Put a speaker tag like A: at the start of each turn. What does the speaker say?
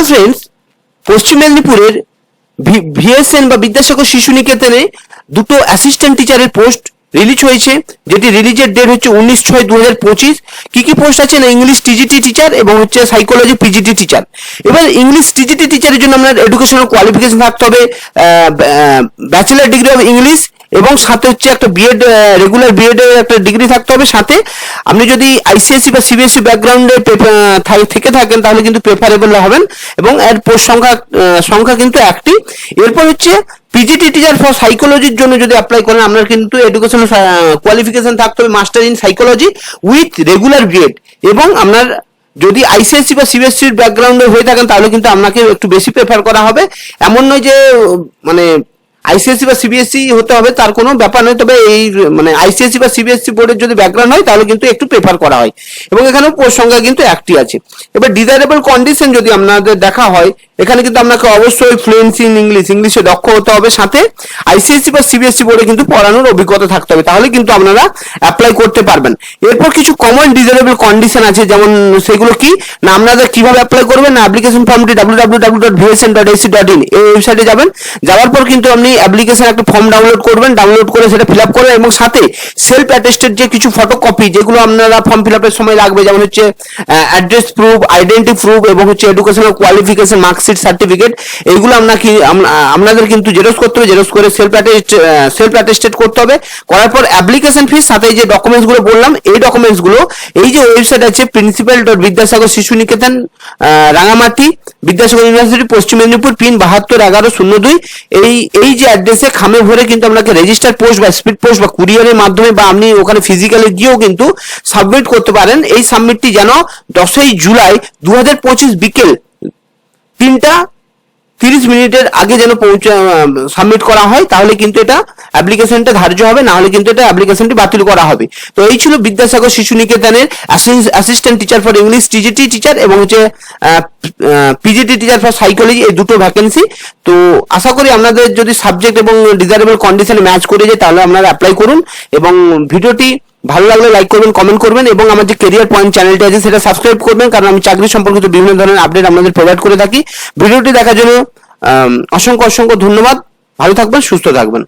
A: Hello friends পশ্চিম মেদিনীপুরের ভিএসএন বা বিদ্যাসাগর শিশু নিকেতনে দুটো অ্যাসিস্ট্যান্ট টিচারের পোস্ট রিলিজ হয়েছে, যেটি রিলিজের ডেট হচ্ছে উনিশ ছয় দু হাজার পঁচিশ। কি কি পোস্ট আছে না ইংলিশ টিজিটি টিচার এবং হচ্ছে সাইকোলজি পিজিটি টিচার এবার ইংলিশ টিজিটি টিচারের জন্য আপনার এডুকেশনাল কোয়ালিফিকেশন থাকতে হবে ব্যাচেলার ডিগ্রি অফ ইংলিশ এবং সাথে হচ্ছে একটা বিএড রেগুলার বিএড এর একটা ডিগ্রি থাকতে হবে সাথে। আপনি যদি আইসিএসসি বা সিবিএসসি ব্যাকগ্রাউন্ডে থেকে থাকেন, তাহলে কিন্তু প্রেফারেবল হবেন এবং এর পোস্ট সংখ্যা সংখ্যা কিন্তু একটি। এরপর হচ্ছে পিজিটি টিচার ফর সাইকোলজির জন্য যদি অ্যাপ্লাই করেন, আপনার কিন্তু এডুকেশনাল কোয়ালিফিকেশন থাকতে হবে master in psychology with regular B Ed এবং আপনার যদি আইসিএসসি বা সিবিএসসির ব্যাকগ্রাউন্ডে হয়ে থাকেন, তাহলে কিন্তু আপনাকে একটু বেশি প্রেফার করা হবে। এমন নয় যে মানে আইসিএসসি বা সিবিএসসি হতে হবে, তার কোনো ব্যাপার নয়। তবে এই মানে আইসিএসসি বা সিবিএসসি বোর্ডের যদি ব্যাকগ্রাউন্ড হয়, তাহলে কিন্তু একটু প্রেফার করা হয়। এবং এখানে পোস্ট সংখ্যা কিন্তু একটি আছে। এবার ডিজাইরেবল কন্ডিশন যদি আপনাদের দেখা হয়, এখানে কিন্তু আপনাকে অবশ্যই ফ্লুয়েন্সি ইন ইংলিশ ইংলিশে দক্ষ হতে হবে। সাথে আইসিএসসি বা সিবিএসসি বোর্ডে কিন্তু পড়ানোর অভিজ্ঞতা থাকতে হবে। তাহলে কিন্তু আপনারা অ্যাপ্লাই করতে পারবেন। এরপর কিছু কমন ডিজাইরেবল কন্ডিশন আছে, যেমন সেগুলো কি? না আপনাদের কীভাবে অ্যাপ্লাই করবেন? না অ্যাপ্লিকেশন ফর্মটি W W W dot VSN dot AC dot in এই ওয়েবসাইটে যাবেন। যাওয়ার পর কিন্তু আপনি অ্যাপ্লিকেশন একটা ফর্ম ডাউনলোড করবেন ডাউনলোড করে সেটা ফিল আপ করবেন এবং সাথে সেলফ অ্যাটেস্টেড যে কিছু ফটোকপি যেগুলো আপনারা ফর্ম ফিল আপের সময় লাগবে, যেমন হচ্ছে অ্যাড্রেস প্রুফ আইডেন্টি প্রুফ এবং হচ্ছে এডুকেশনাল কোয়ালিফিকেশন মার্কশিট সার্টিফিকেট এইগুলো আপনাকে আপনাদের কিন্তু জেরক্স করতে হবে জেরক্স করে সেলফ অ্যাটেস্ট সেলফ অ্যাটেস্টেড করতে হবে, করার পর অ্যাপ্লিকেশন ফিস সাথে যে ডকুমেন্টসগুলো বললাম, এই ডকুমেন্টসগুলো, এই যে ওয়েবসাইট আছে প্রিন্সিপাল ডট বিদ্যাসাগর শিশু নিকেতন রাঙামাটি, বিদ্যাসাগর ইউনিভার্সিটি পশ্চিম মেদিনীপুর পিন বাহাত্তর এগারো শূন্য দুই, এই এই যে অ্যাড্রেসে খামে ভরে কিন্তু আপনাকে রেজিস্টার পোস্ট বা স্পিড পোস্ট বা কুরিয়ারের মাধ্যমে বা আপনি ওখানে ফিজিক্যালি গিয়েও কিন্তু সাবমিট করতে পারেন। এই সাবমিটটি যেন দশই জুলাই দু হাজার পঁচিশ বিকেল তিনটা তিরিশ মিনিটের আগে যেন পৌঁছে সাবমিট করা হয়, তাহলে কিন্তু এটা অ্যাপ্লিকেশনটা ধার্য হবে, না হলে কিন্তু এটা অ্যাপ্লিকেশনটি বাতিল করা হবে। তো এই ছিল Vidyasagar Shishu নিকেতনের assistant teacher for English TGT teacher এবং হচ্ছে পিজিটি টিচার ফর সাইকোলজি এই দুটো ভ্যাকেন্সি তো আশা করি আপনাদের যদি সাবজেক্ট এবং ডিজারেবল কন্ডিশনে ম্যাচ করে যায়, তাহলে আপনারা অ্যাপ্লাই করুন এবং ভিডিওটি ভালো লাগলে লাইক করবেন কমেন্ট করবেন এবং আমার যে কেরিয়ার পয়েন্ট চ্যানেলটি আছে সেটা সাবস্ক্রাইব করবেন, কারণ আমি চাকরি সম্পর্কিত বিভিন্ন ধরনের আপডেট আপনাদের প্রোভাইড করে থাকি। ভিডিওটি দেখার জন্য অসংখ্য অসংখ্য ধন্যবাদ। ভালো থাকবেন, সুস্থ থাকবেন।